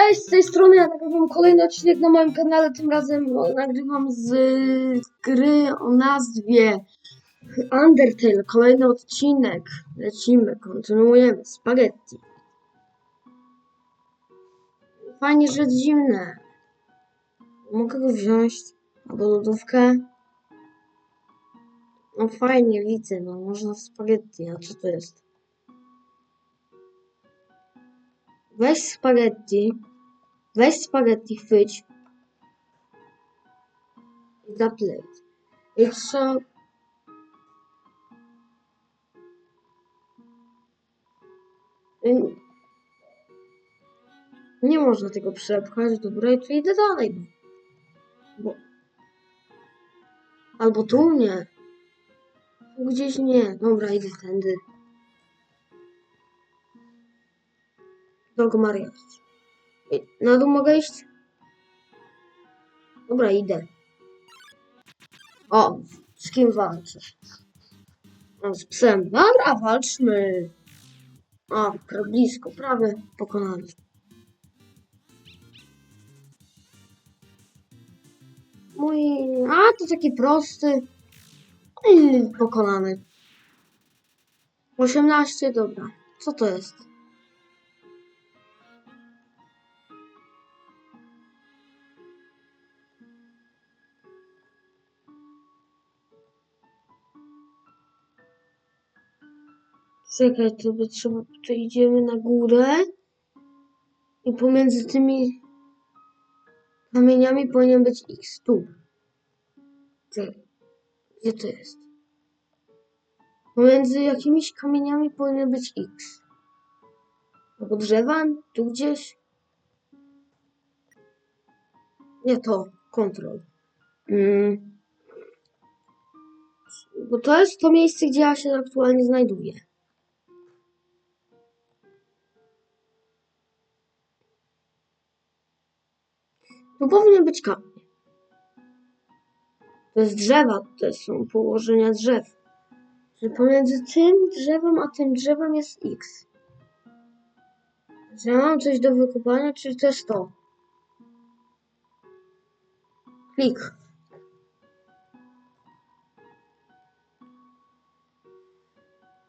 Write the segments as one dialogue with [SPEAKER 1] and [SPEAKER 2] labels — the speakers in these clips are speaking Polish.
[SPEAKER 1] Cześć, z tej strony ja nagrywam kolejny odcinek na moim kanale, tym razem no, nagrywam z gry o nazwie Undertale, kolejny odcinek. Lecimy, kontynuujemy, spaghetti. Fajnie, że zimne. Mogę go wziąć? Albo lodówkę? No fajnie, widzę, no można spaghetti, a co to jest? Weź spaghetti. Weź spaghetti, chwyć. I zapleć. I co? Nie można tego przepchać, dobra, i tu idę dalej. Bo... Albo tu nie. Tu gdzieś nie. Dobra, idę tędy. Drogo Maria. Na dół mogę iść? Dobra, idę. O, z kim walczysz? O, z psem. Dobra, walczmy. O, blisko, prawie pokonany. Mój... A, to taki prosty. I pokonany. 18, dobra. Co to jest? Czekaj, to by trzeba, to idziemy na górę i pomiędzy tymi kamieniami powinien być X tu. Czekaj, gdzie to jest? Pomiędzy jakimiś kamieniami powinien być X. Albo drzewa? Tu gdzieś? Nie to, kontrol. Mm. Bo to jest to miejsce, gdzie ja się aktualnie znajduję. Tu powinien być kamień. To jest drzewa, to są położenia drzew. Że pomiędzy tym drzewem a tym drzewem jest X. Ja mam coś do wykopania, czy to jest to? Klik.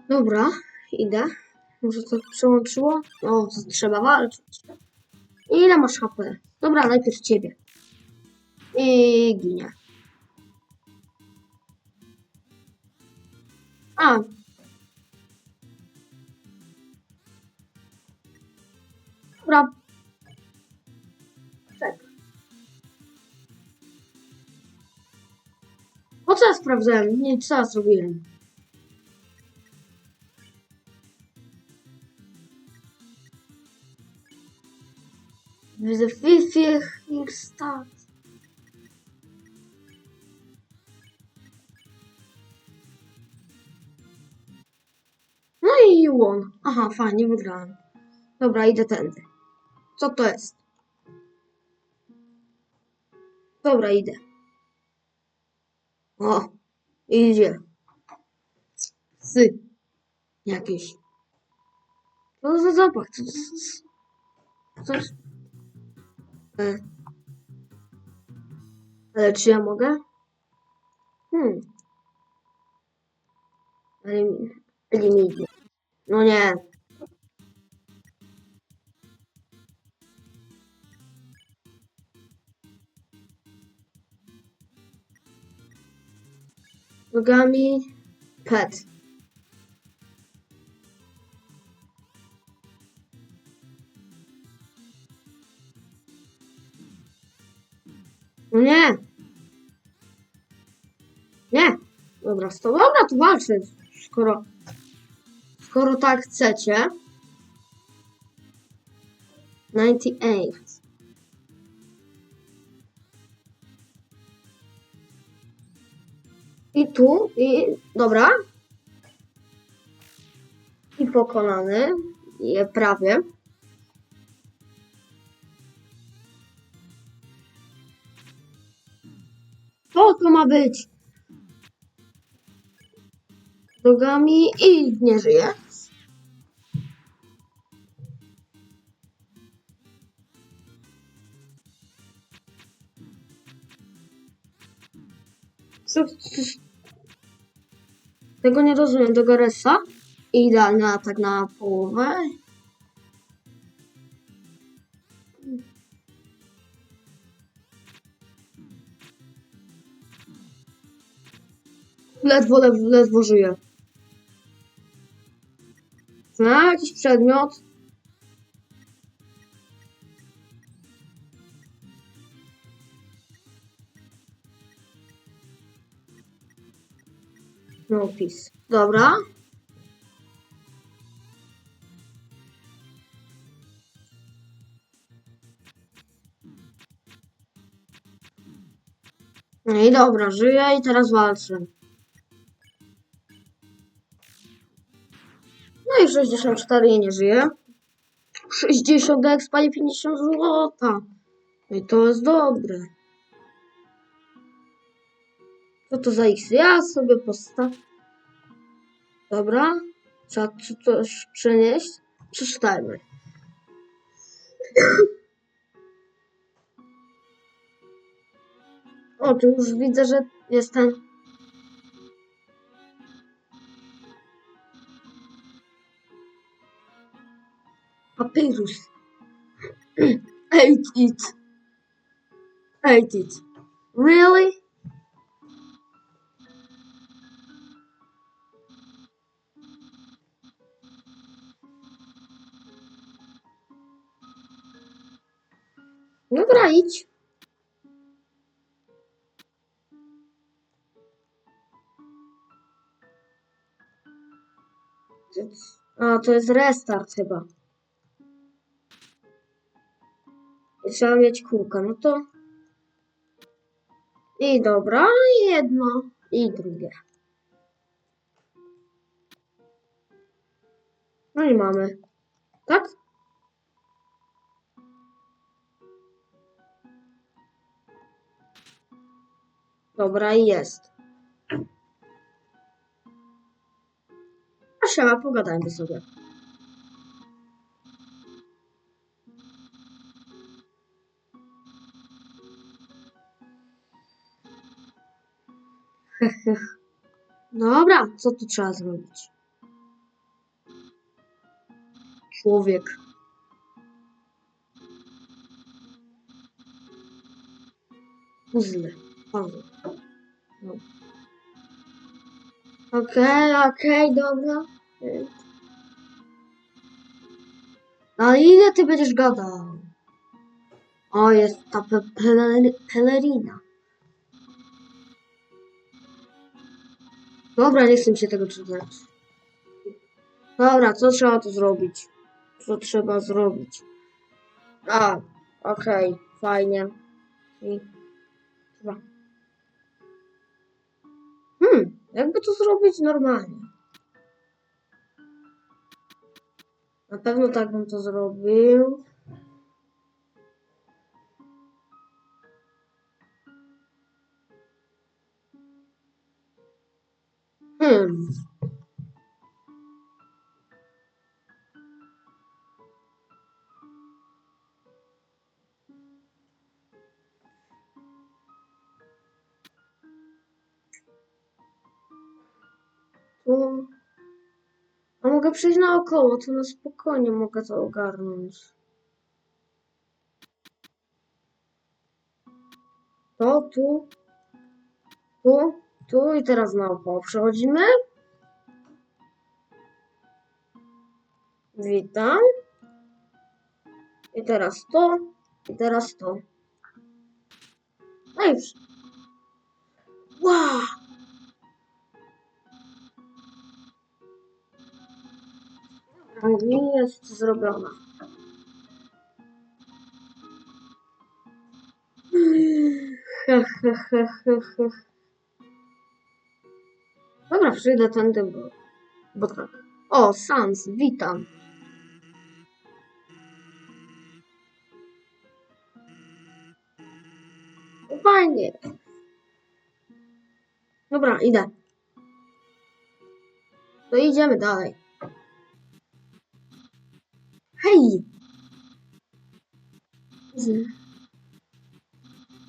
[SPEAKER 1] Dobra, idę. Może to przełączyło? O, to trzeba walczyć. Ile masz HP? Dobra, najpierw ciebie. I ginie. A. Dobra. Tak. Po co ja sprawdzałem? Nie, co ja zrobiłem? Widzę Fifich Start. No i won. Aha, fajnie, wygrałem. Dobra, idę tędy. Co to jest? Dobra, idę. O, idzie. Sy. Jakieś. Co za zapach? Co to za... Coś... E. Ale czy ja mogę? Hmm. Elim... Eliminię. No nie. Nogami pet. Dobra, sto. Dobra, to walczę. Skoro, skoro tak chcecie. 98. I tu, i dobra. I pokonany. Je prawie. Co to ma być? nogami i nie żyje. Co? Tego nie rozumiem, do Goresa. Idealny atak na połowę. Ledwo, ledwo, ledwo żyje. A, jakiś przedmiot. No opis. Dobra. No i dobra, żyję i teraz walczę. 64 i nie żyje. 60 expa i 50 złota. No i to jest dobre. Co to za X? Ja sobie postaw. Dobra. Trzeba tu coś przenieść. Przeczytajmy. O, tu już widzę, że jest Papyrus. Ate it. Ate it. Really? Ну, граїть. А, то є рестарт типа. Trzeba mieć kółka, no to... I dobra, i jedno, i drugie. No i mamy. Tak? Dobra, jest. A siema, pogadajmy sobie. Dobra, co tu trzeba zrobić? Człowiek. Puzzle. Puzzle. No. Okej, okej, dobra. Ale ile ty będziesz gadał? O, jest ta pe pele pelerina. Dobra, nie chcę mi się tego czytać. Dobra, co trzeba tu zrobić? Co trzeba zrobić? A, okej, fajnie. I chyba. Hmm, jakby to zrobić normalnie? Na pewno tak bym to zrobił. Hmm. Tu. A mogę przejść naokoło, to na spokojnie mogę to ogarnąć. To tu. Tu. Tu i teraz naokoło przechodzimy. Witam. I teraz to. I teraz to. No już. Wow! Nie jest zrobiona. He, he, he, he, he. Dobra, przyjdę tędy, bo, bo tak. O, Sans, witam. Fajnie. Dobra, idę. To idziemy dalej. Hej!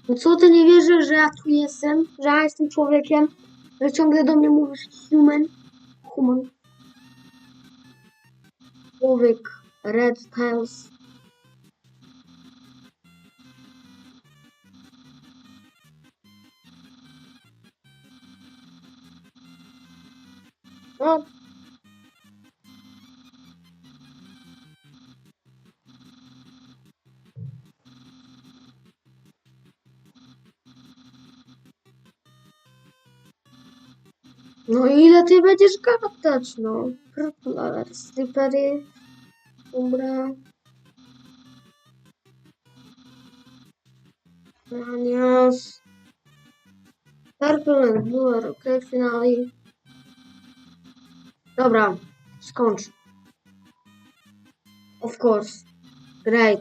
[SPEAKER 1] No co ty nie wierzysz, że ja tu jestem? Że ja jestem człowiekiem? Że ciągle do mnie mówisz human? Human. Człowiek. Red Tails. No ile ty będziesz gadać, no? Purple Slippery. Dobra. Manios. Purple and Blue are okay, finale. Dobra, skończ. Of course. Great.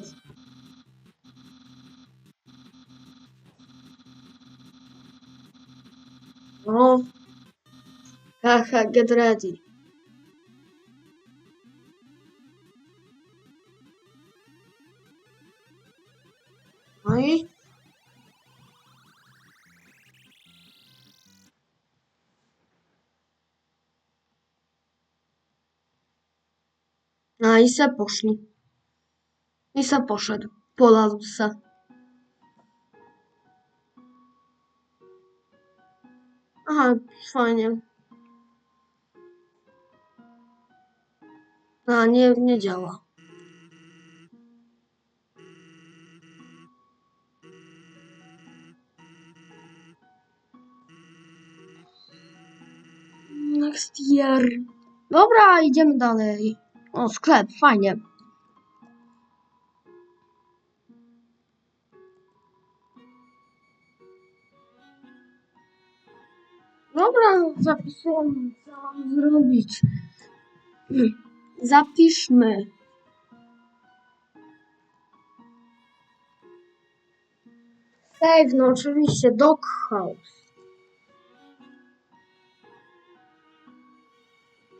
[SPEAKER 1] No. No i? A i se poszli. I se poszedł. Polazł se. Aha, fajnie. A, nie, nie działa. Next year. Dobra, idziemy dalej. O, sklep, fajnie. Dobra, zapisujemy, co mam zrobić. Zapiszmy. Save, no oczywiście, Doghouse.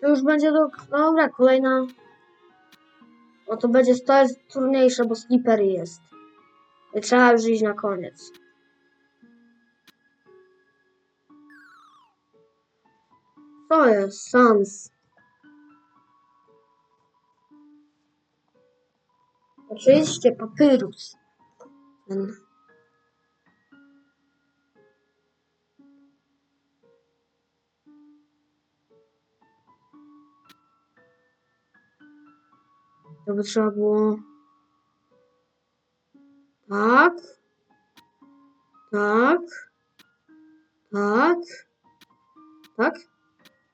[SPEAKER 1] To już będzie do... Dobra, kolejna... No to będzie, to jest trudniejsze, bo slippery jest. I trzeba już iść na koniec. To jest Sans. Oczywiście papyrus. Ten. To by trzeba było. Tak. Tak. Tak. Tak.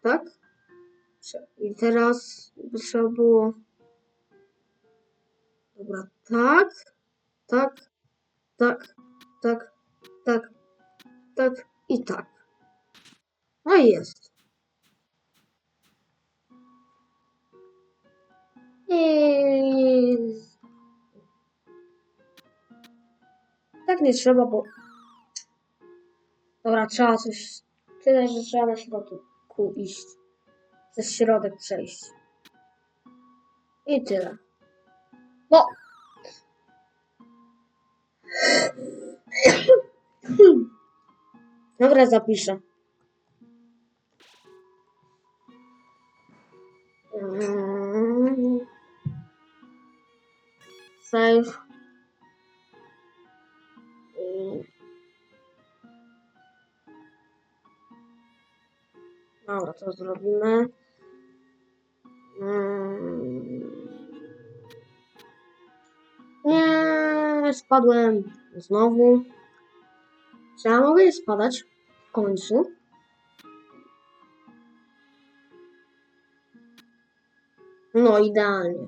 [SPEAKER 1] Tak. I teraz by trzeba było. Dobra, tak. Tak. Tak. Tak. Tak. Tak. I tak. No i jest. I... Tak nie trzeba, bo... Dobra, trzeba coś... Tyle, że trzeba na środku iść. Przez środek przejść. I tyle. No! Dobra, zapiszę. Save. Dobra, to zrobimy. Spadłem znowu. Czy ja mogę spadać w końcu? No, idealnie.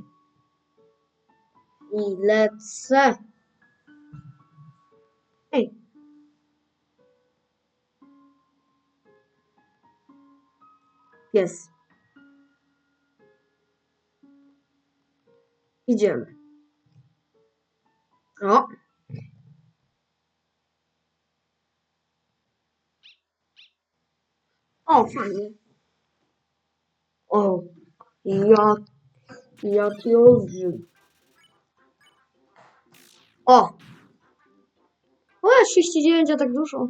[SPEAKER 1] I lecę. Ej. Jest. Idziemy. O. O, fajnie. O, ja, jaki olbrzym. O! A, 39, a tak dużo.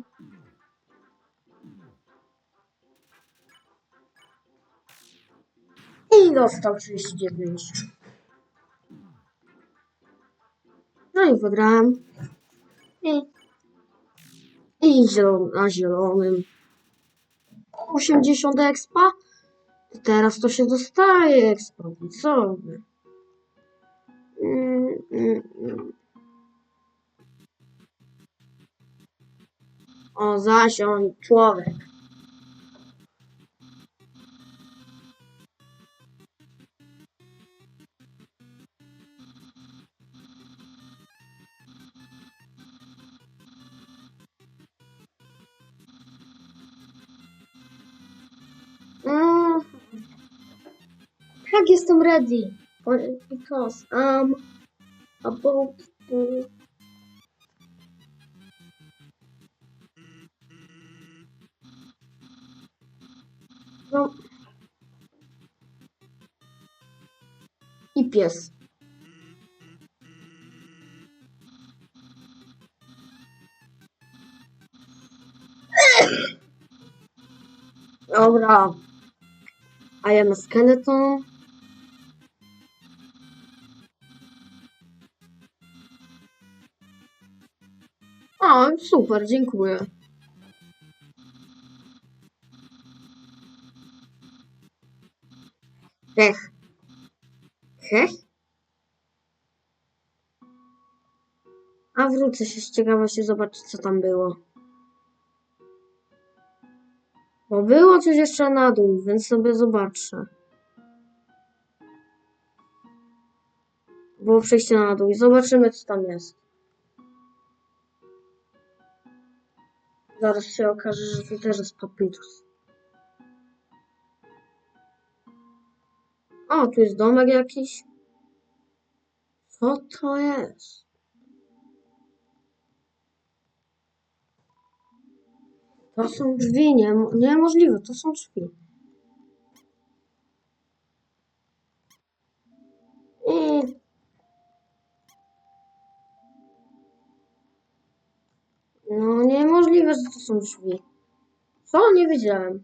[SPEAKER 1] I dostał 39. No i wygrałem. I, i zielon, na zielonym. 80 expa. Teraz to się dostaje expa. Co? Mm, mm, mm. O, on człowiek. Tak, jestem ready. Because I'm about to... No. I pies. Dobra. I am a skeleton. O, super, dziękuję. Hech. Hech? A wrócę się z ciekawości zobaczyć, co tam było. Bo było coś jeszcze na dół, więc sobie zobaczę. Było przejście na dół i zobaczymy, co tam jest. Zaraz się okaże, że to też jest papirus. O, tu jest domek jakiś. Co to jest? To są drzwi, nie, niemożliwe, to są drzwi. I... No, niemożliwe, że to są drzwi. Co? Nie wiedziałem.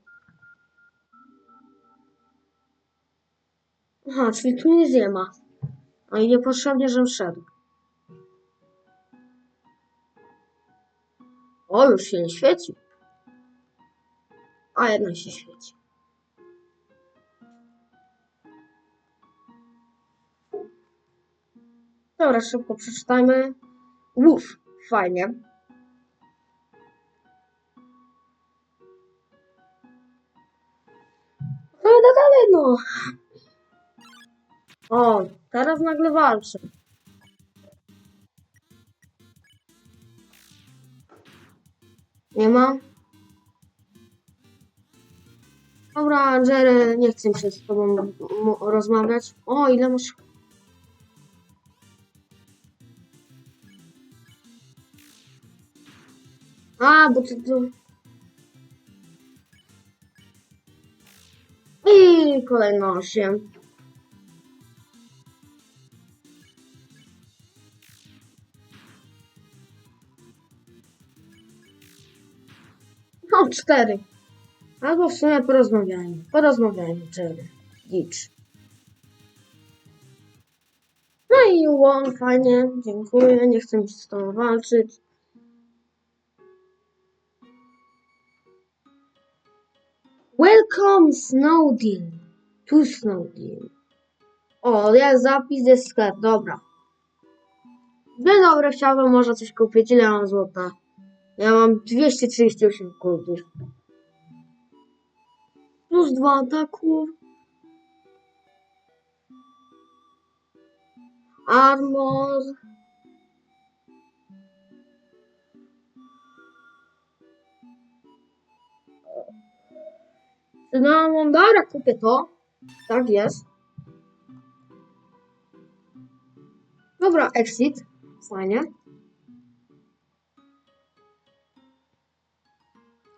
[SPEAKER 1] Aha, czyli tu nic nie ma. A i niepotrzebnie, żem szedł. O, już się nie świeci. A jednak się świeci. Dobra, szybko przeczytajmy. Łów, fajnie. Teraz nagle walczę. Nie ma? Dobra, Jerry, nie chcę się z tobą rozmawiać. O, ile masz... A, bo ty tu... I kolejno 8. cztery. Albo w sumie porozmawiajmy. Porozmawiajmy, Jerry. Gicz. No i łon, fajnie, dziękuję, nie chcę z tobą walczyć. Welcome, Snowdin. Tu Snowdin. O, jest zapis, jest sklep, dobra. Dzień dobry, chciałbym może coś kupić. Ile mam złota? Ja mam 238 kultów. Plus dwa ataków. Armor. Cynamon, dobra, kupię to. Tak jest. Dobra, exit. Fajnie.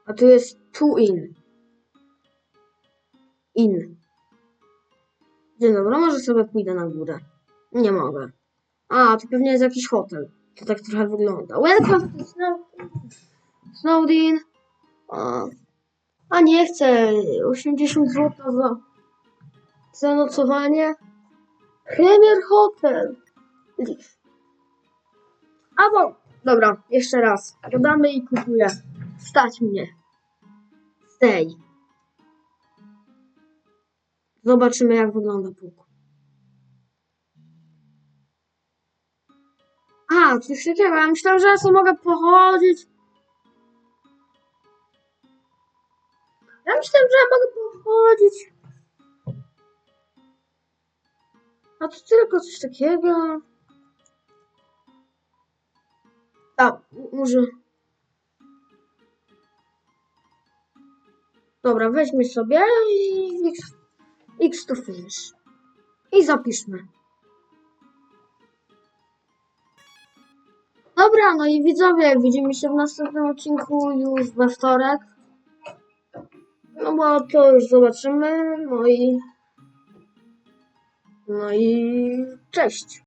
[SPEAKER 1] A tu jest two in. In. Dzień dobry, może sobie pójdę na górę. Nie mogę. A, to pewnie jest jakiś hotel. To tak trochę wygląda. Welcome to Snow Snowdin. A, a nie chcę. 80 zł za zanocowanie. Premier Hotel. Leaf. Albo, dobra, jeszcze raz. Gadamy i kupuję. Stać mnie. Stay. Zobaczymy, jak wygląda pług. A, coś takiego. Ja myślałem, że ja sobie mogę pochodzić. Ja myślałem, że ja mogę pochodzić. A to tylko coś takiego. A, może. Dobra, weźmy sobie i X, X to finish. I zapiszmy. Dobra, no i widzowie, widzimy się w następnym odcinku już we wtorek. No bo to już zobaczymy. No i. No i cześć.